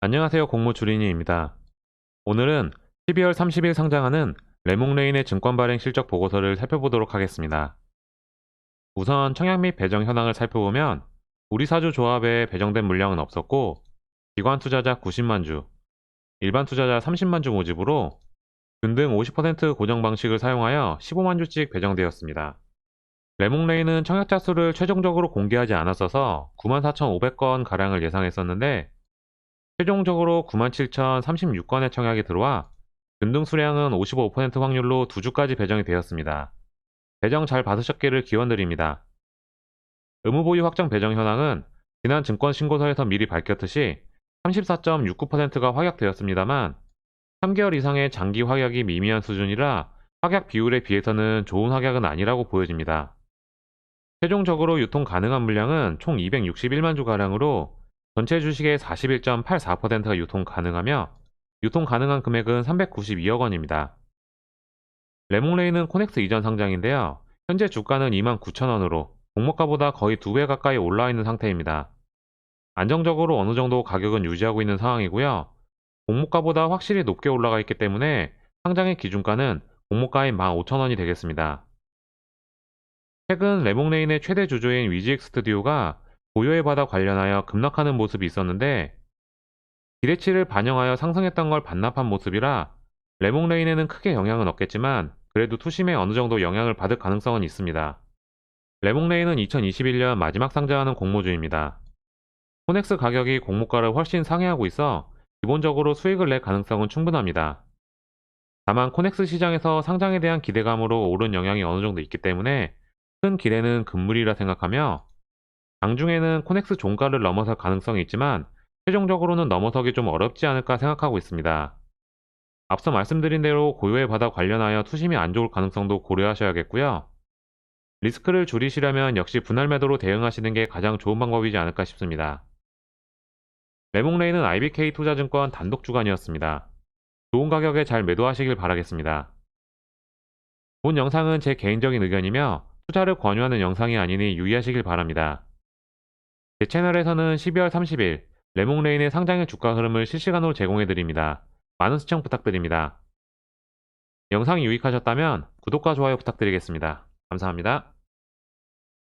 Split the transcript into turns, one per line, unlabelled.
안녕하세요 공모 주린이입니다. 오늘은 12월 30일 상장하는 레몽레인의 증권 발행 실적 보고서를 살펴보도록 하겠습니다. 우선 청약 및 배정 현황을 살펴보면 우리 사주 조합에 배정된 물량은 없었고 기관 투자자 90만 주, 일반 투자자 30만 주 모집으로 균등 50% 고정 방식을 사용하여 15만 주씩 배정되었습니다. 레몽레인은 청약자 수를 최종적으로 공개하지 않았어서 94,500건 가량을 예상했었는데 최종적으로 97,036건의 청약이 들어와 균등 수량은 55% 확률로 두 주까지 배정이 되었습니다. 배정 잘 받으셨기를 기원드립니다. 의무보유 확정 배정 현황은 지난 증권신고서에서 미리 밝혔듯이 34.69%가 확약되었습니다만 3개월 이상의 장기 확약이 미미한 수준이라 확약 비율에 비해서는 좋은 확약은 아니라고 보여집니다. 최종적으로 유통 가능한 물량은 총 261만 주가량으로 전체 주식의 41.84%가 유통 가능하며 유통 가능한 금액은 392억 원입니다. 레몽레이는 코넥스 이전 상장인데요. 현재 주가는 29,000원으로 공모가보다 거의 두배 가까이 올라 있는 상태입니다. 안정적으로 어느 정도 가격은 유지하고 있는 상황이고요. 공모가보다 확실히 높게 올라가 있기 때문에 상장의 기준가는 공모가인 15,000원이 되겠습니다. 최근 레몽레인의 최대 주주인 위지익 스튜디오가 고요의 바다 관련하여 급락하는 모습이 있었는데 기대치를 반영하여 상승했던 걸 반납한 모습이라 레몽레인에는 크게 영향은 없겠지만 그래도 투심에 어느 정도 영향을 받을 가능성은 있습니다. 레몽레인은 2021년 마지막 상장하는 공모주입니다. 코넥스 가격이 공모가를 훨씬 상회하고 있어 기본적으로 수익을 낼 가능성은 충분합니다. 다만 코넥스 시장에서 상장에 대한 기대감으로 오른 영향이 어느 정도 있기 때문에 큰 기대는 금물이라 생각하며 장중에는 코넥스 종가를 넘어설 가능성이 있지만 최종적으로는 넘어서기 좀 어렵지 않을까 생각하고 있습니다. 앞서 말씀드린 대로 고요의 바다 관련하여 투심이 안 좋을 가능성도 고려하셔야겠고요. 리스크를 줄이시려면 역시 분할 매도로 대응하시는 게 가장 좋은 방법이지 않을까 싶습니다. 레몽레이는 IBK 투자증권 단독 주간이었습니다. 좋은 가격에 잘 매도하시길 바라겠습니다. 본 영상은 제 개인적인 의견이며 투자를 권유하는 영상이 아니니 유의하시길 바랍니다. 제 채널에서는 12월 30일 레몽레인의 상장의 주가 흐름을 실시간으로 제공해드립니다. 많은 시청 부탁드립니다. 영상이 유익하셨다면 구독과 좋아요 부탁드리겠습니다. 감사합니다.